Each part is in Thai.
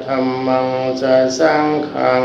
สะธัมมังสะสังฆัง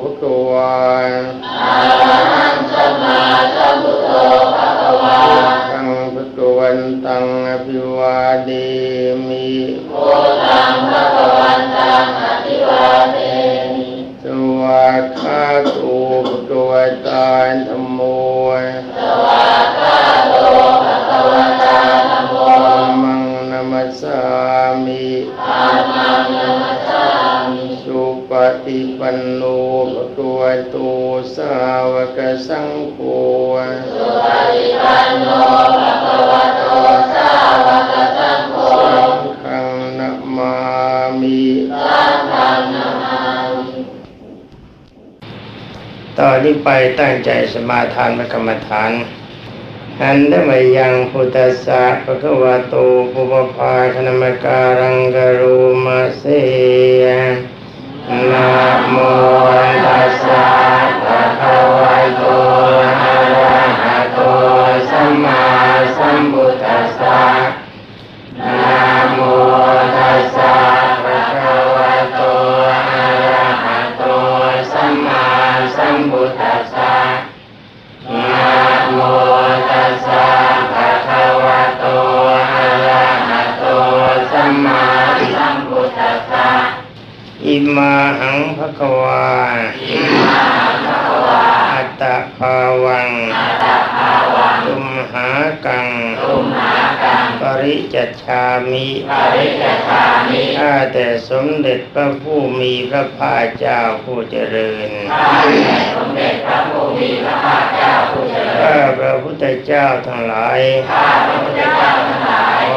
พุทโธอะระหังสัมมาสัมพุทโธภะคะวาตังพุทโธวันตังอภิวาเดมิโอตังภะคะวันตังอภิวาเดมิสวัสดิโตพุทโธตานธรรมโมาวกสังโฆสังฆังนะมามิต่อนนี้ไปตั้งใจสมาทานพระกรรมฐานอันได้มายังพุทธสสะภะคะวะโตปุปภาคณมการังกรุมาเสนะโมตัสสะภะคะ วะโตอะระหะโตสัมมาสัมพุทธัสสะนะโมตัสสะภะคะวะโตอะระหะโตสัมมาสัมพุทธัสสะนะโมตัสสะภะคะวะโตอะระหะโตสัมมาสัมพุทธัสสะอิมาหังภะคะวา ตตะภาวังตุมหากัง ปริจัชชามิข้าแต่สมเด็จพระผู้มีพระภาคเจ้าผู้เจริญข้าพระพุทธเจ้าทั้งหลายข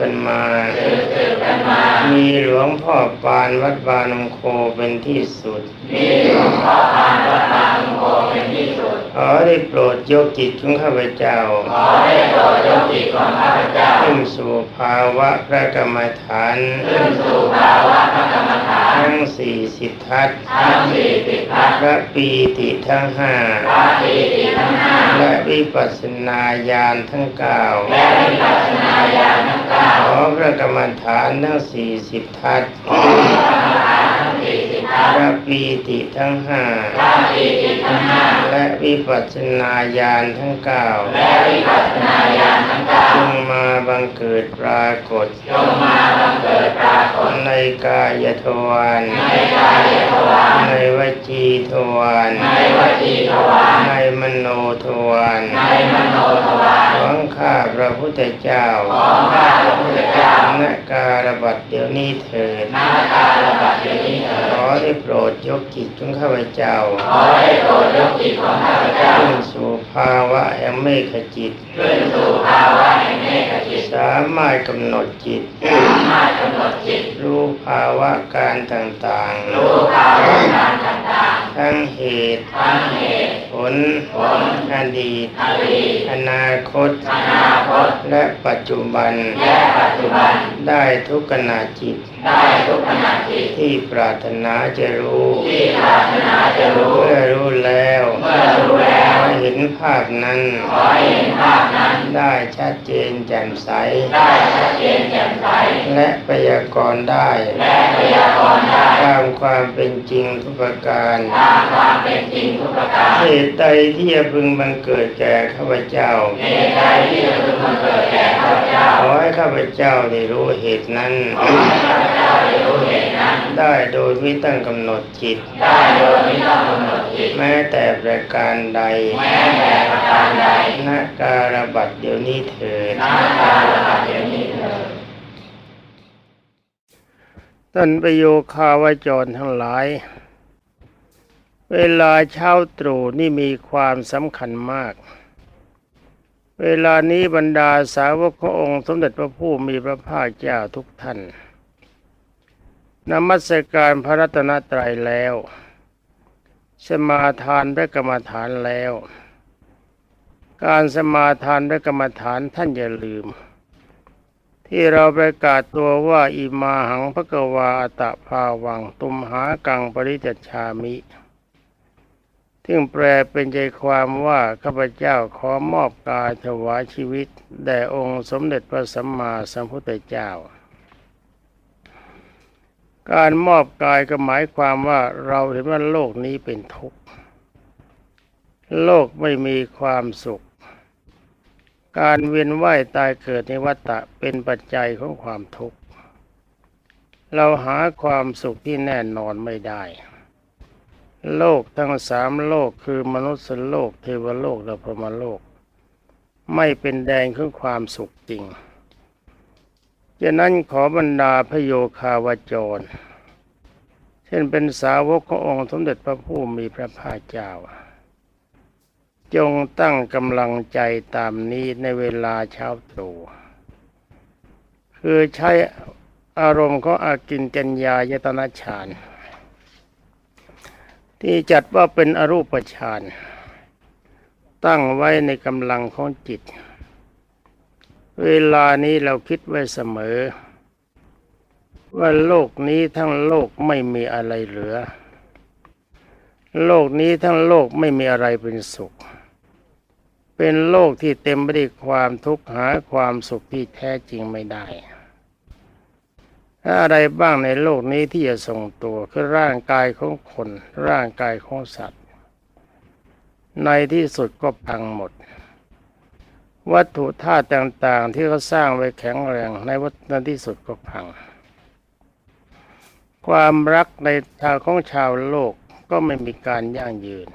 กันมา มีหลวงพ่อปานวัดบานมโคเป็นที่สุดขอได้โปรดยกจิตของข้าพเจ้า ขึ้นสู่ภาวะพระกรรมฐานทั้งสี่สิทธัตถ์ทัศน์และปีติทั้งห้าพระปีติทั้งห้าและวิปัสสนาญาณทั้งเก้าและวิปัสสนาญาณทั้งเก้า ขอพระกรรมฐานทั้งสี่สิบทัศน์ขอพระกรรมฐานทั้งสี่สิบทัศน์และปีติทั้งห้าพระปีติทั้งห้าและวิปัสสนาญาณทั้งเก้าและวิปัสสนาญาณทั้งเก้า จงมาบังเกิดปรากฏจงมาบังเกิดปรากฏในกายทวารในกายทวารในวจีทวารในวจีทวารในมโนทวารในมโนทวารของข้าพระพุทธเจ้าของข้าพระพุทธเจ้าณการบัดเดี๋ยวนี้เถิดนาการระบาดอย่างนี้เถิดขอได้โปรดยกจิตของข้าพเจ้าขอให้โปรดยกจิตของข้าพเจ้าขึ้นสู่ภาวะแห่งเมฆจิตขึ้นสู่ภาวะแห่งเมฆจิตสามารถกำหนดจิตสามารถกำหนดจิต รู้ภาวะการต่างๆ รู้ภาวะการต่างทั้งเหตุๆทั้งเหตุ ผล ผล อดีต อดีต อนาคต อนาคต และปัจจุบัน และปัจจุบัน ได้ทุกขณะจิต ได้ทุกขณะจิต ที่ปรารถนาจะรู้ ที่ปรารถนาจะรู้ เมื่อรู้แล้ว เมื่อรู้แล้วขอ เห็นภาพนั้น ขอให้เห็นภาพนั้น ได้ชัดเจนแจ่มใส ได้ชัดเจนแจ่มใส และพยากรณ์ได้ และพยากรณ์ได้ ตามความเป็นจริงทุกประการ ตามความเป็นจริงทุกประการเหตุใดที่จะพึงบังเกิดแก่ข้าพเจ้าเหตุใดที่จะพึงบังเกิดแก่ข้าพเจ้า ขอให้ข้าพเจ้าได้รู้เหตุนั้น ขอให้ข้าพเจ้าได้รู้เหตุนั้น ได้โดยไม่ตั้งกำหนดจิต ได้โดยไม่ต้องกำหนดจิต แม้แต่ประการใด แม้แต่ประการใดณการบัดเดี๋ยวนี้เถิดนาการระบาดอย่างนี้เถิดท่านประโยคาวจรทั้งหลาย เวลาเช้าตรู่นี่มีความสำคัญมาก เวลานี้บรรดาสาวกขององค์สมเด็จพระผู้มีพระภาคเจ้าทุกท่าน นมัสการพระรัตนตรัยแล้ว สมาทานพระกรรมฐานแล้ว การสมาทานพระกรรมฐานท่านอย่าลืม ที่เราประกาศตัวว่าอิมาหังพระกวาอตะภาวัง ตุมหากังปริจจชามิซึ่งแปลเป็นใจความว่าข้าพเจ้าขอมอบกายถวายชีวิตแด่องค์สมเด็จพระสัมมาสัมพุทธเจ้า การมอบกายก็หมายความว่าเราเห็นว่าโลกนี้เป็นทุกข์ โลกไม่มีความสุข การเวียนว่ายตายเกิดในวัฏฏะเป็นปัจจัยของความทุกข์ เราหาความสุขที่แน่นอนไม่ได้ โลกทั้งสามโลกคือมนุษย์โลก เทวโลกและพรหมโลก ไม่เป็นแดนของความสุขจริง ฉะนั้นขอบรรดาพระโยคาวจร เช่นเป็นสาวกขององค์สมเด็จพระผู้มีพระภาคเจ้า จงตั้งกำลังใจตามนี้ในเวลาเช้าตรู่คือใช้อารมณ์ของอากินจัญญายตนะฌานที่จัดว่าเป็นอรูปฌานตั้งไว้ในกำลังของจิต เวลานี้เราคิดไว้เสมอ ว่าโลกนี้ทั้งโลกไม่มีอะไรเหลือ โลกนี้ทั้งโลกไม่มีอะไรเป็นสุข เป็นโลกที่เต็มไปด้วยความทุกข์หาความสุขที่แท้จริงไม่ได้อะไรบ้างในโลกนี้ที่จะทรงตัวคือร่างกายของคน ร่างกายของสัตว์ ในที่สุดก็พังหมด วัตถุธาตุต่าง ๆ ที่เขาสร้างไว้แข็งแรงในวัฏในที่สุดก็พัง ความรักในชาวของชาวโลกก็ไม่มีการยั่งยืน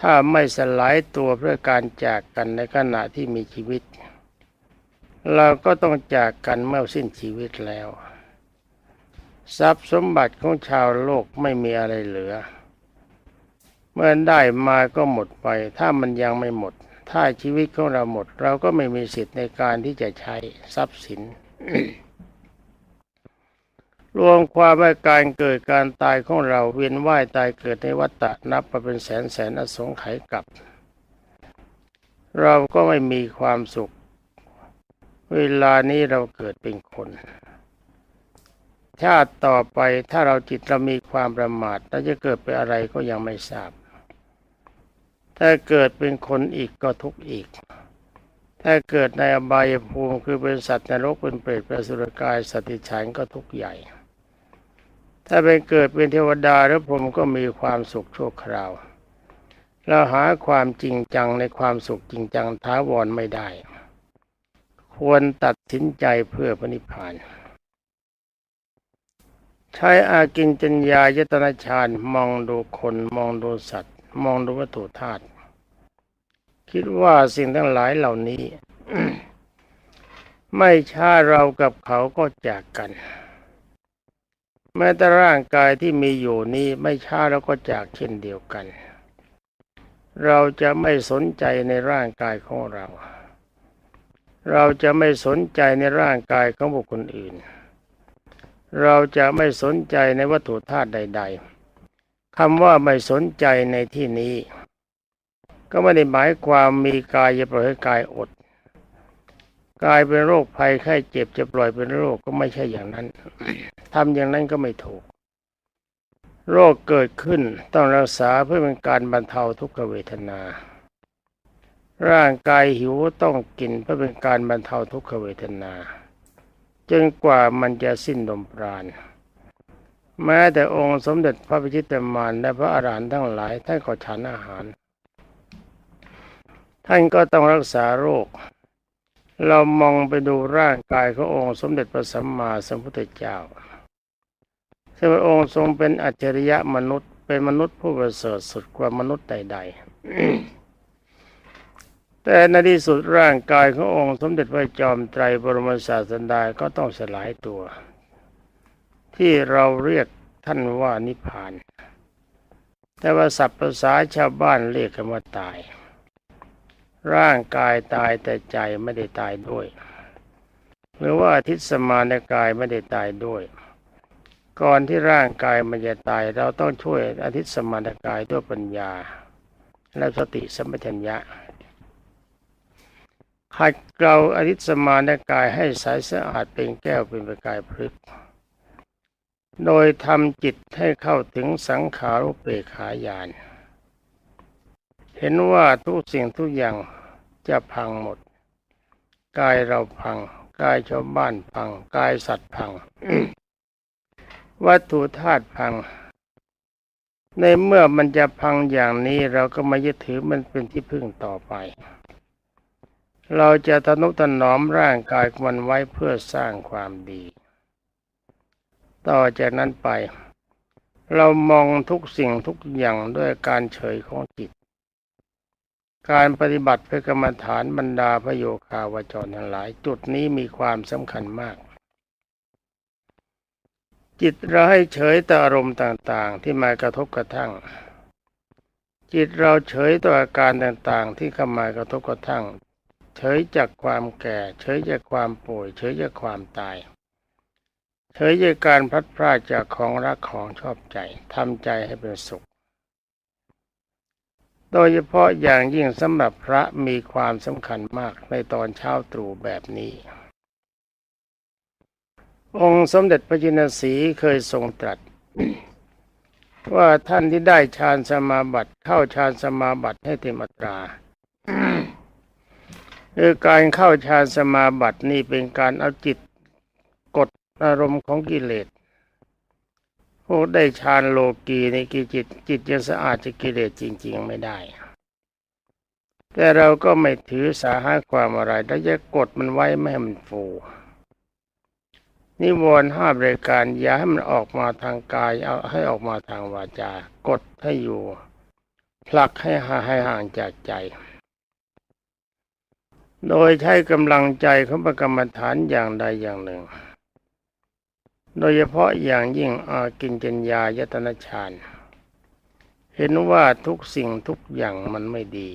ถ้าไม่สลายตัวเพื่อการจากกันในขณะที่มีชีวิต เราก็ต้องจากกันเมื่อสิ้นชีวิตแล้ว ทรัพย์สมบัติของชาวโลกไม่มีอะไรเหลือ เมื่อได้มาก็หมดไป ถ้ามันยังไม่หมด ถ้าชีวิตของเราหมด เราก็ไม่มีสิทธิ์ในการที่จะใช้ทรัพย์สิน รวมความว่าการเกิดการตายของเราเวียนว่ายตายเกิดในวัฏฏะนับมาเป็นแสนแสนอสงไขยกับ เราก็ไม่มีความสุข เวลานี้เราเกิดเป็นคนชาติต่อไปถ้าเราจิตเรามีความประมาทแล้วจะเกิดเป็นอะไรก็ยังไม่ทราบ ถ้าเกิดเป็นคนอีกก็ทุกข์อีก ถ้าเกิดในอบายภูมิคือเป็นสัตว์นรกเป็นเปรตเป็นสุรกายสติฉันก็ทุกข์ใหญ่ ถ้าเป็นเกิดเป็นเทวดาหรือพรหมก็มีความสุขชั่วคราว เราหาความจริงจังในความสุขจริงจังท้าวรไม่ได้ ควรตัดสินใจเพื่อพระนิพพานใช้อากินจัญญายตนะฌานมองดูคนมองดูสัตว์ มองดูวัตถุธาตุคิดว่าสิ่งทั้งหลายเหล่านี้ ไม่ช้าเรากับเขาก็จากกัน แม้แต่ร่างกายที่มีอยู่นี้ไม่ช้าเราก็จากเช่นเดียวกัน เราจะไม่สนใจในร่างกายของเรา เราจะไม่สนใจในร่างกายของบุคคลอื่น เราจะไม่สนใจในวัตถุธาตุใด ๆ คำว่าไม่สนใจในที่นี้ ก็ไม่ได้หมายความมีกายจะปล่อยให้กายอด กายเป็นโรคภัยไข้เจ็บจะปล่อยเป็นโรคก็ไม่ใช่อย่างนั้นทำอย่างนั้นก็ไม่ถูก โรคเกิดขึ้นต้องรักษาเพื่อเป็นการบรรเทาทุกขเวทนา ร่างกายหิวต้องกินเพื่อเป็นการบรรเทาทุกขเวทนา จนกว่ามันจะสิ้นลมปราณ แม้แต่องค์สมเด็จพระพิชิตมารและพระอรหันต์ทั้งหลายท่านก็ฉันอาหาร ท่านก็ต้องรักษาโรค เรามองไปดูร่างกายขององค์สมเด็จพระสัมมาสัมพุทธเจ้าซึ่งพระองค์ทรงเป็นอัจฉริยะมนุษย์ เป็นมนุษย์ผู้ประเสริฐสุดกว่ามนุษย์ใด ๆ แต่ในที่สุดร่างกายขององค์สมเด็จพระจอมไตรบรมศาสดาก็ต้องสลายตัว ที่เราเรียกท่านว่านิพพาน แต่ว่าศัพท์ภาษาชาวบ้านเรียกกันว่าตาย ร่างกายตายแต่ใจไม่ได้ตายด้วย หรือว่าอาทิตย์สมานกายไม่ได้ตายด้วย ก่อนที่ร่างกายมันจะตาย เราต้องช่วยอาทิตย์สมานกายด้วยปัญญา และสติสัมปชัญญะขัดเกลาอาทิตย์สมานกายให้ใสสะอาดเป็นแก้วเป็นประกายพฤก โดยทำจิตให้เข้าถึงสังขารุปเปกขายาน เห็นว่าทุกสิ่งทุกอย่างจะพังหมด กายเราพัง กายชาวบ้านพัง กายสัตว์พัง วัตถุธาตุพัง ในเมื่อมันจะพังอย่างนี้เราก็ไม่ยึดถือมันเป็นที่พึ่งต่อไป เราจะทนุถนอมร่างกายมันไว้เพื่อสร้างความดี ต่อจากนั้นไป เรามองทุกสิ่งทุกอย่างด้วยการเฉยของจิต การปฏิบัติเพื่อกรรมฐานบรรดาพระโยคาวจรทั้งหลาย จุดนี้มีความสำคัญมาก จิตเราให้เฉยต่ออารมณ์ต่างๆ ที่มากระทบกระทั่ง จิตเราเฉยต่ออาการต่างๆ ที่เข้ามากระทบกระทั่ง เฉยจากความแก่ เฉยจากความป่วย เฉยจากความตาย เฉยจากการพัดพรากจากของรักของชอบใจทำใจให้เป็นสุข โดยเฉพาะอย่างยิ่งสำหรับพระมีความสำคัญมากในตอนเช้าตรู่แบบนี้ องค์สมเด็จพระจินสีเคยทรงตรัส ว่าท่านที่ได้ฌานสมาบัติเข้าฌานสมาบัติให้เต็มอัตราคือการเข้าฌานสมาบัตินี่เป็นการเอาจิต อารมณ์ของกิเลสพวกได้ฌานโลกีในกิจิต จิตจะสะอาดจากกิเลสจริง ๆ ไม่ได้ แต่เราก็ไม่ถือสาหาความอะไรแล้วจะกดมันไว้ไม่ให้มันฟูนิวรณ์ห้าบริการอย่าให้มันออกมาทางกายเอาให้ออกมาทางวาจา กดให้อยู่ ผลักให้หาให้ห่างจากใจ โดยใช้กำลังใจของประกรรมฐานอย่างใดอย่างหนึ่ง โดยเฉพาะอย่างยิ่งอากินจัญญายตนะฌานเห็นว่าทุกสิ่งทุกอย่างมันไม่ดี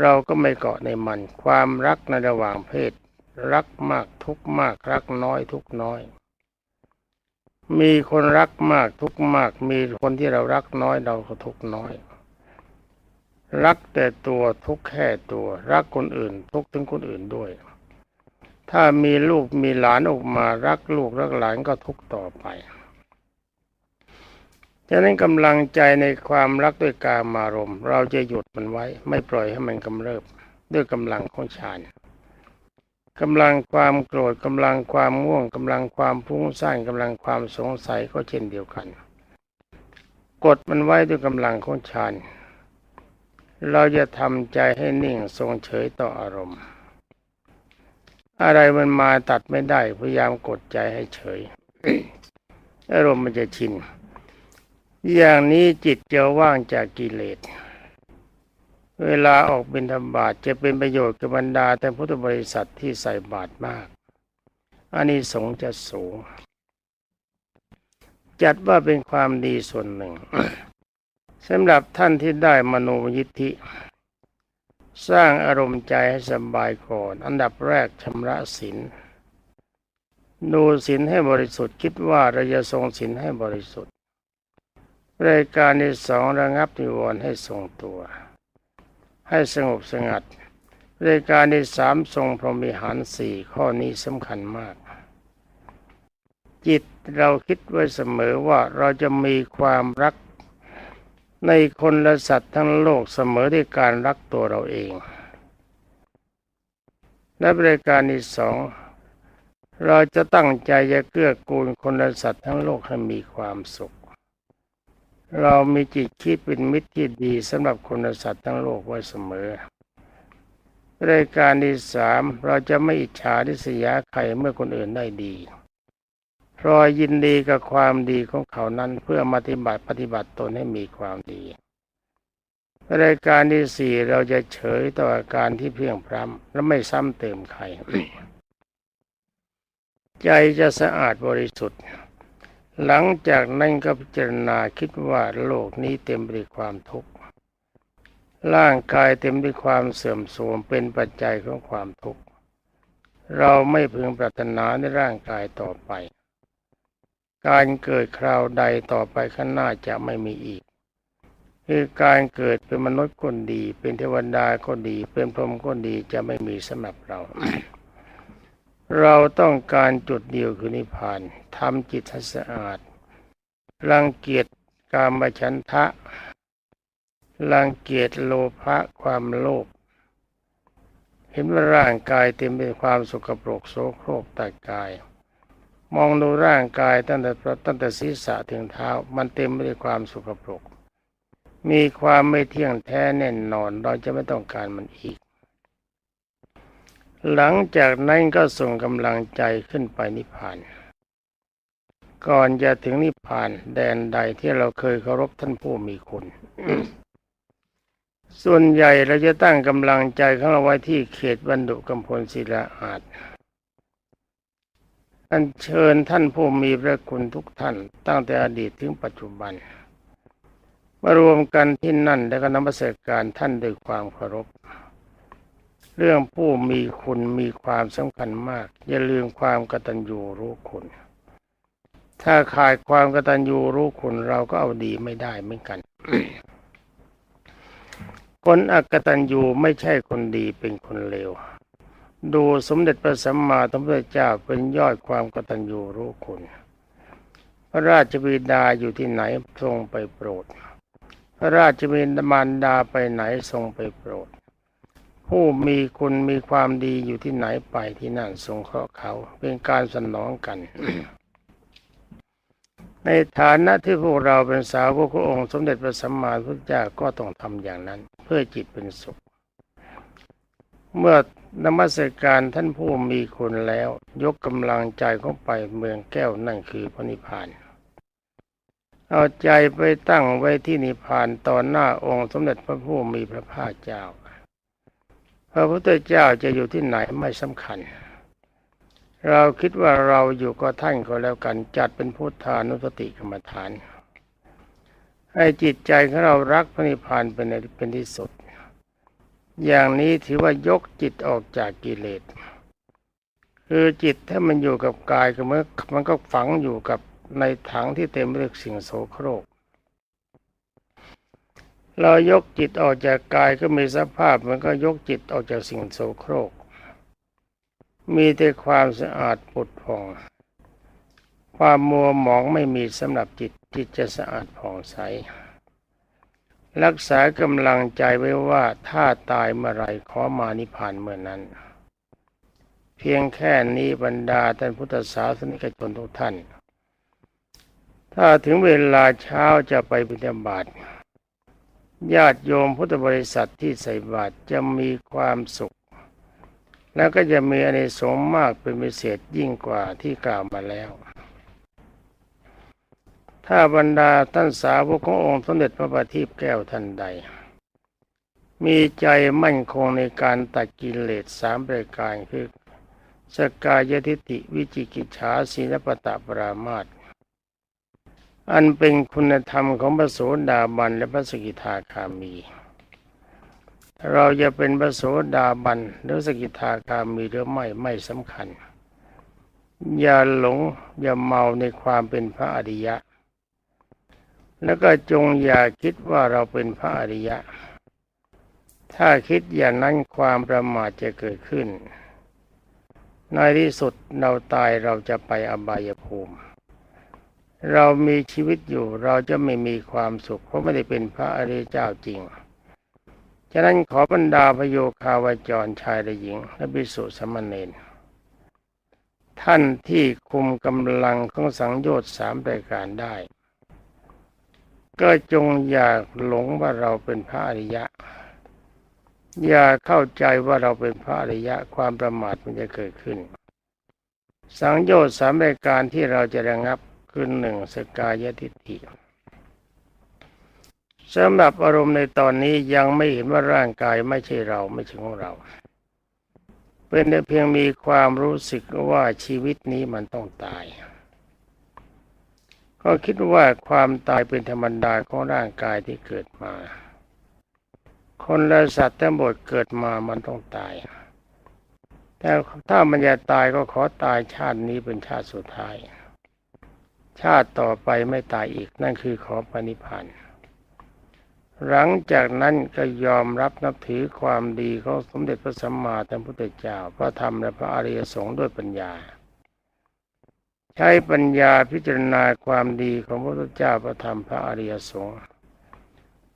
เราก็ไม่เกาะในมัน ความรักในระหว่างเพศ รักมากทุกมากรักน้อยทุกน้อย มีคนรักมากทุกมาก มีคนที่เรารักน้อยเราก็ทุกน้อย รักแต่ตัวทุกแค่ตัว รักคนอื่น ทุกถึงคนอื่นด้วย ถ้ามีลูกมีหลานออกมารักลูกรักหลานก็ทุกต่อไปฉะนั้นกำลังใจในความรักด้วยกามารมเราจะหยุดมันไว้ ไม่ปล่อยให้มันกำเริบด้วยกำลังของฌานกำลังความโกรธกำลังความง่วงกำลังความฟุ้งซ่านกำลังความสงสัยก็เช่นเดียวกัน กดมันไว้ด้วยกำลังของฌานเราจะทำใจให้นิ่งทรงเฉยต่ออารมณ์ อะไรมันมาตัดไม่ได้ พยายามกดใจให้เฉยอารมณ์มันจะชิน อย่างนี้จิตจะว่างจากกิเลส เวลาออกบิณฑบาตจะเป็นประโยชน์กับบรรดาแต่พุทธบริษัทที่ใส่บาตรมากอันนี้สงส์จะสูง จัดว่าเป็นความดีส่วนหนึ่งสำหรับท่านที่ได้มโนยิทธิ สร้างอารมณ์ใจให้สบายก่อน อันดับแรกชำระศีลดูศีลให้บริสุทธิ์คิดว่าเราจะทรงศีลให้บริสุทธิ์รายการที่สองระงับนิวรณ์ให้ทรงตัว ให้สงบสงัดรายการที่สามทรงพรหมิหารสี่ข้อนี้สำคัญมาก จิตเราคิดไว้เสมอว่าเราจะมีความรัก ในคนและสัตว์ทั้งโลกเสมอด้วยการรักตัวเราเอง และบริการที่สองเราจะตั้งใจจะเกื้อกูลคนและสัตว์ทั้งโลกให้มีความสุข เรามีจิตคิดเป็นมิตรที่ดีสำหรับคนและสัตว์ทั้งโลกไว้เสมอรายการที่สามเราจะไม่อิจฉาริษยาใครเมื่อคนอื่นได้ดี พราะยินดีกับความดีของเขานั้นเพื่อปฏิบัติปฏิบัติตนให้มีความดีรายการที่สี่เราจะเฉยต่ออาการที่เพียงพร้ำและไม่ซ้ำเติมใคร ใจจะสะอาดบริสุทธิ์ หลังจากนั้นก็พิจารณาคิดว่าโลกนี้เต็มไปด้วยความทุกข์ร่างกายเต็มด้วยความเสื่อมโทรมเป็นปัจจัยของความทุกข์ เราไม่พึงปรารถนาในร่างกายต่อไป การเกิดคราวใดต่อไปข้างหน้าจะไม่มีอีก คือการเกิดเป็นมนุษย์คนดี เป็นเทวดาก็ดี เป็นพรหมก็ดีจะไม่มีสำหรับเรา เราต้องการจุดเดียวคือนิพพานทำจิตให้สะอาดรังเกียจกามฉันทะรังเกียจโลภะความโลภเห็นว่าร่างกายเต็มไปด้วยความสกปรกโสโครกแต่กาย มองดูร่างกายตั้งแต่ตั้งแต่ศีรษะถึงเท้า มันเต็มไปด้วยความสกปรก มีความไม่เที่ยงแท้แน่นอน เราจะไม่ต้องการมันอีก หลังจากนั้นก็ส่งกำลังใจขึ้นไปนิพพานก่อนจะถึงนิพพานแดนใดที่เราเคยเคารพท่านผู้มีคุณ ส่วนใหญ่เราจะตั้งกำลังใจของเราไว้ที่เขตบรรดุกำพลศิลาอาจ อันเชิญท่านผู้มีพระคุณทุกท่าน ตั้งแต่อดีตถึงปัจจุบัน มารวมกันที่นั่นแล้วก็นมัสการท่านด้วยความเคารพ เรื่องผู้มีคุณมีความสำคัญมาก อย่าลืมความกตัญญูรู้คุณ ถ้าขาดความกตัญญูรู้คุณเราก็เอาดีไม่ได้เหมือนกัน คนอกตัญญูไม่ใช่คนดีเป็นคนเลว ดูสมเด็จพระสัมมาสัมพุทธเจ้าเป็นยอดความกตัญญูรู้คุณ พระราชบิดาอยู่ที่ไหนทรงไปโปรด พระราชบิดารดาไปไหนทรงไปโปรด ผู้มีคุณมีความดีอยู่ที่ไหนไปที่นั่นสงเคราะห์เขาเป็นการสนองกัน ในฐานะที่พวกเราเป็นสาวกขององค์ สมเด็จพระสัมมาสัมพุทธเจ้าก็ต้องทำอย่างนั้น เพื่อจิตเป็นสุข เมื่อนมัสการท่านผู้มีคุณแล้ว ยกกำลังใจเข้าไปเมืองแก้วนั่นคือพระนิพพาน เอาใจไปตั้งไว้ที่นิพพานต่อหน้าองค์สมเด็จพระผู้มีพระภาคเจ้า พระพุทธเจ้าจะอยู่ที่ไหนไม่สำคัญ เราคิดว่าเราอยู่ก็ท่านก็แล้วกันจัดเป็นพุทธานุสติกรรมฐาน ให้จิตใจของเรารักพระนิพพานเป็นในเป็นที่สุด อย่างนี้ถือว่ายกจิตออกจากกิเลส คือจิตถ้ามันอยู่กับกายก็เมื่อมันก็ฝังอยู่กับในถังที่เต็มไปด้วยสิ่งโสโครก เรายกจิตออกจากกายก็มีสภาพมันก็ยกจิตออกจากสิ่งโสโครก มีแต่ความสะอาดผุดผ่อง ความมัวหมองไม่มีสำหรับจิตจิตจะสะอาดผ่องใส รักษากำลังใจไว้ว่าถ้าตายเมื่อไรขอมานิพพานเมื่อนั้น เพียงแค่นี้บรรดาท่านพุทธศาสนิกชนทุกท่าน ถ้าถึงเวลาเช้าจะไปบิณฑบาตญาติโยมพุทธบริษัทที่ใส่บาตรจะมีความสุข แล้วก็จะมีอานิสงส์มากเป็นพิเศษยิ่งกว่าที่กล่าวมาแล้ว ถ้าบรรดาท่านสาวกขององค์สมเด็จพระบัณฑิตแก้วท่านใด มีใจมั่นคงในการตัดกิเลสสามประการคือสกายทิฏฐิวิจิกิจฉาศีลปตะปรามาตอันเป็นคุณธรรมของพระโสดาบันและพระสกิทาคามี เราจะเป็นพระโสดาบันหรือสกิทาคามีหรือไม่ไม่สำคัญ อย่าหลงอย่าเมาในความเป็นพระอริยะ แล้วก็จงอย่าคิดว่าเราเป็นพระอริยะ ถ้าคิดอย่างนั้นความประมาทจะเกิดขึ้น ในที่สุดเราตายเราจะไปอบายภูมิ เรามีชีวิตอยู่เราจะไม่มีความสุข เพราะไม่ได้เป็นพระอริยเจ้าจริง ฉะนั้นขอบรรดาพโยคาวาจรชายและหญิง และบิสุสามเณรท่านที่คุมกำลังของสังโยชน์สามรายการได้ ก็จงอย่าหลงว่าเราเป็นพระอริยะ อย่าเข้าใจว่าเราเป็นพระอริยะ ความประมาทมันจะเกิดขึ้น สังโยชน์สามรายการที่เราจะระงับคือหนึ่งสกายทิฏฐิสำหรับอารมณ์ในตอนนี้ยังไม่เห็นว่าร่างกายไม่ใช่เราไม่ใช่ของเรา เป็นแต่เพียงมีความรู้สึกว่าชีวิตนี้มันต้องตาย ก็คิดว่าความตายเป็นธรรมดาของร่างกายที่เกิดมา คนและสัตว์ทั้งหมดเกิดมามันต้องตาย แต่ถ้ามันจะตายก็ขอตายชาตินี้เป็นชาติสุดท้าย ชาติต่อไปไม่ตายอีกนั่นคือขอปณิพันธ์หลังจากนั้นก็ยอมรับนับถือความดีของสมเด็จพระสัมมาสัมพุทธเจ้า พระธรรมและพระอริยสงฆ์ด้วยปัญญา ใช้ปัญญาพิจารณาความดีของพระพุทธเจ้าพระธรรมพระอริยสงฆ์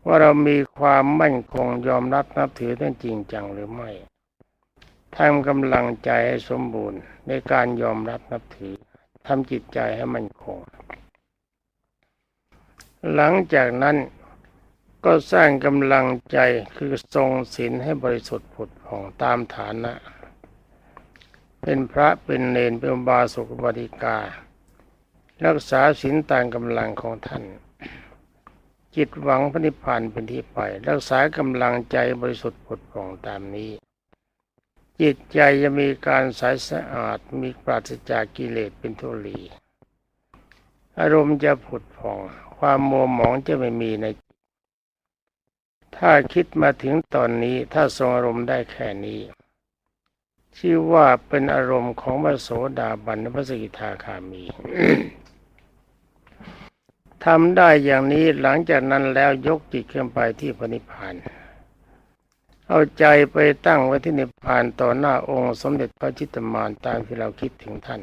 ว่าเรามีความมั่นคงยอมรับนับถือท่านจริงจังหรือไม่ทำกำลังใจให้สมบูรณ์ ในการยอมรับนับถือทำจิตใจให้มั่นคง หลังจากนั้นก็สร้างกำลังใจคือทรงศีลให้บริสุทธิ์ผุดผ่องตามฐานะ เป็นพระเป็นเนนเป็นอุบาสกอุบาสิกา รักษาศีลตามกำลังของท่าน จิตหวังพระนิพพานเป็นที่ไป รักษากำลังใจบริสุทธิ์ผุดผ่องตามนี้ จิตใจจะมีการใสสะอาดมีปราศจากกิเลสเป็นทุลีอารมณ์จะผุดผ่อง ความมัวหมองจะไม่มีในถ้าคิดมาถึงตอนนี้ถ้าทรงอารมณ์ได้แค่นี้ ชื่อว่าเป็นอารมณ์ของพระโสดาบันพระสกิทาคามีทำได้อย่างนี้หลังจากนั้นแล้วยกจิตขึ้นไปที่พระนิพพาน เอาใจไปตั้งไว้ที่นิพพานต่อหน้าองค์สมเด็จพระจิตตมานตามที่เราคิดถึงท่าน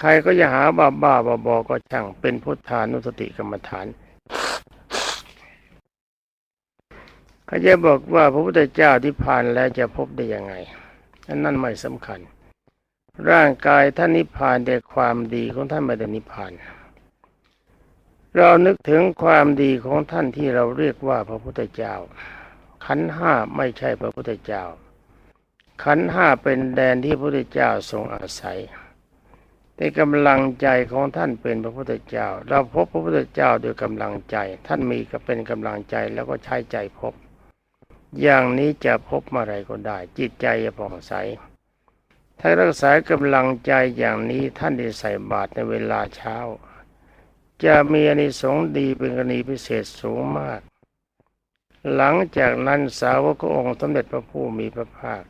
ใครก็จะหาบ้าบ้าบอบอก็ช่างเป็นพุทธานุสติกรรมฐาน เขาจะบอกว่าพระพุทธเจ้าที่ผ่านแล้วจะพบได้ยังไงอันนั้นไม่สำคัญ ร่างกายท่านนิพพานแต่ความดีของท่านไม่ได้นิพพาน เรานึกถึงความดีของท่านที่เราเรียกว่าพระพุทธเจ้า ขันห้าไม่ใช่พระพุทธเจ้า ขันห้าเป็นแดนที่พระพุทธเจ้าทรงอาศัยแต่กำลังใจของท่านเป็นพระพุทธเจ้า เราพบพระพุทธเจ้าโดยกำลังใจ ท่านมีก็เป็นกำลังใจแล้วก็ใช้ใจพบ อย่างนี้จะพบเมื่อไรก็ได้ จิตใจจะผ่องใส ถ้ารักษากำลังใจอย่างนี้ท่านได้ใส่บาตรในเวลาเช้า จะมีอานิสงส์ดีเป็นกรณีพิเศษสูงมาก หลังจากนั้นสาวกองค์สมเด็จพระผู้มีพระภาค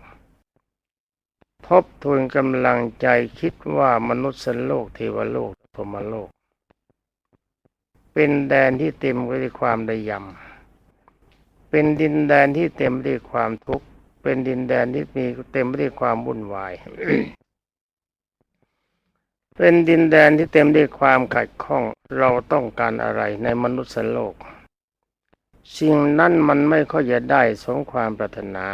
ทบทวนกำลังใจคิดว่ามนุษย์โลกเทวโลกพรมโลก เป็นแดนที่เต็มไปด้วยความระยำ เป็นดินแดนที่เต็มไปด้วยความทุกข์ เป็นดินแดนที่มีเต็มไปด้วยความวุ่นวาย เป็นดินแดนที่เต็มด้วยความขัดข้อง เราต้องการอะไรในมนุษย์โลก สิ่งนั้นมันไม่ค่อยจะได้สมความปรารถนา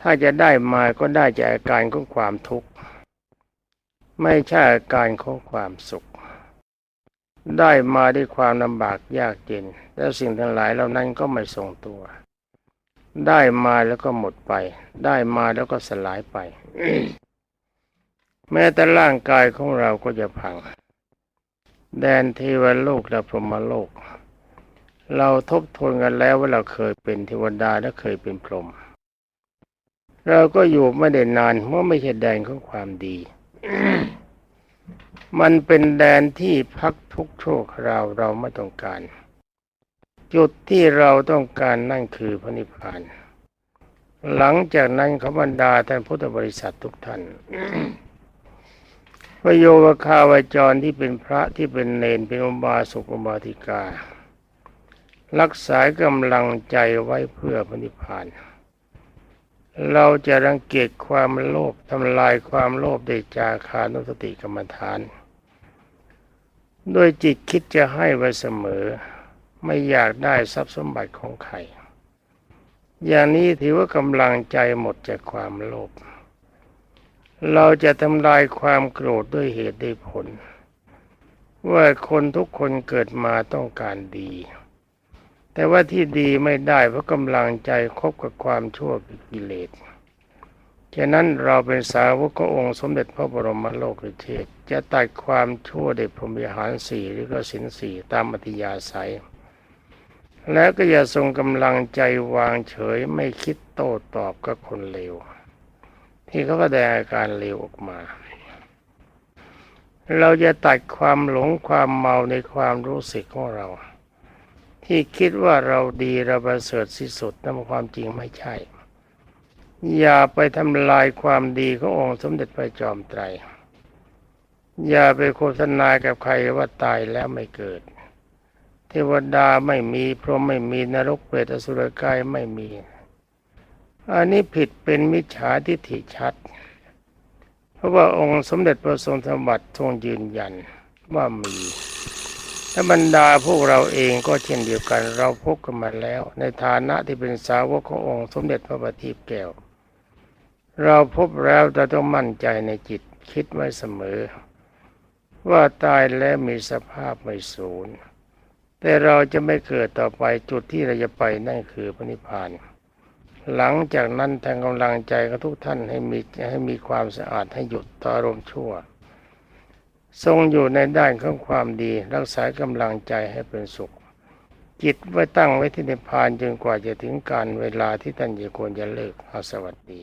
ถ้าจะได้มาก็ได้จากอาการของความทุกข์ ไม่ใช่อาการของความสุข ได้มาด้วยความลำบากยากเย็น แล้วสิ่งทั้งหลายเหล่านั้นก็ไม่ทรงตัว ได้มาแล้วก็หมดไป ได้มาแล้วก็สลายไป แม้แต่ร่างกายของเราก็จะพัง แดนเทวโลกและพรหมโลก เราทบทวนกันแล้วว่าเราเคยเป็นเทวดาและเคยเป็นพรหมเราก็อยู่ไม่ได้นานเพราะไม่ใช่แดนของความดี มันเป็นแดนที่พักทุกข์ชั่วคราวเราไม่ต้องการ จุดที่เราต้องการนั่นคือพระนิพพาน หลังจากนั้นขบรรดาท่านพุทธบริษัททุกท่านประโยคคาวจรที่เป็นพระที่เป็นเนนเป็นอุบาสกอุบาสิกา รักษากำลังใจไว้เพื่อพระนิพพาน เราจะรังเกียจความโลภทำลายความโลภด้จาคานุสติกรรมฐานโดยจิตคิดจะให้ไว้เสมอ ไม่อยากได้ทรัพย์สมบัติของใคร อย่างนี้ถือว่ากำลังใจหมดจากความโลภ เราจะทำลายความโกรธด้วยเหตุด้วยผล ว่าคนทุกคนเกิดมาต้องการดี แต่ว่าที่ดีไม่ได้เพราะกำลังใจคบกับความชั่วกิเลสฉะนั้นเราเป็นสาวกขององค์สมเด็จพระบรมโลกเทศจะตัดความชั่วเด้วยพรหมวิหารสี่หรือก็สินสี่ตามอัธยาศัย แล้วก็อย่าทรงกำลังใจวางเฉยไม่คิดโต้ตอบกับคนเลวที่เขาแสดงอาการเลวออกมา เราจะตัดความหลงความเมาในความรู้สึกของเรา ที่คิดว่าเราดีเราประเสริฐที่สุดนั่นความจริงไม่ใช่ อย่าไปทำลายความดีขององค์สมเด็จพระจอมไตร อย่าไปโฆษณากับใครว่าตายแล้วไม่เกิด วดาไม่มีพรหมไม่มีนรกเปรตอสุรกายไม่มี อันนี้ผิดเป็นมิจฉาทิฏฐิชัด เพราะว่าองค์สมเด็จพระทรงธรรมบัตรทรงยืนยันว่ามีและบรรดาพวกเราเองก็เช่นเดียวกันเราพบกันมาแล้ว ในฐานะที่เป็นสาวกขององค์สมเด็จพระบัณฑิตแก้ว เราพบแล้วเราต้องมั่นใจในจิตคิดไว้เสมอ ว่าตายแล้วมีสภาพไม่สูญ แต่เราจะไม่เกิดต่อไปจุดที่เราจะไปนั่นคือพระนิพพาน หลังจากนั้นทางกำลังใจของทุกท่านให้มีให้มีความสะอาดให้หยุดต่ออารมณ์ชั่ว ทรงอยู่ในด้านของความดี รักษากำลังใจให้เป็นสุข จิตไว้ตั้งไว้ที่นิพพานจนกว่าจะถึงการเวลาที่ท่านจะควรจะเลิกเอาสวัสดี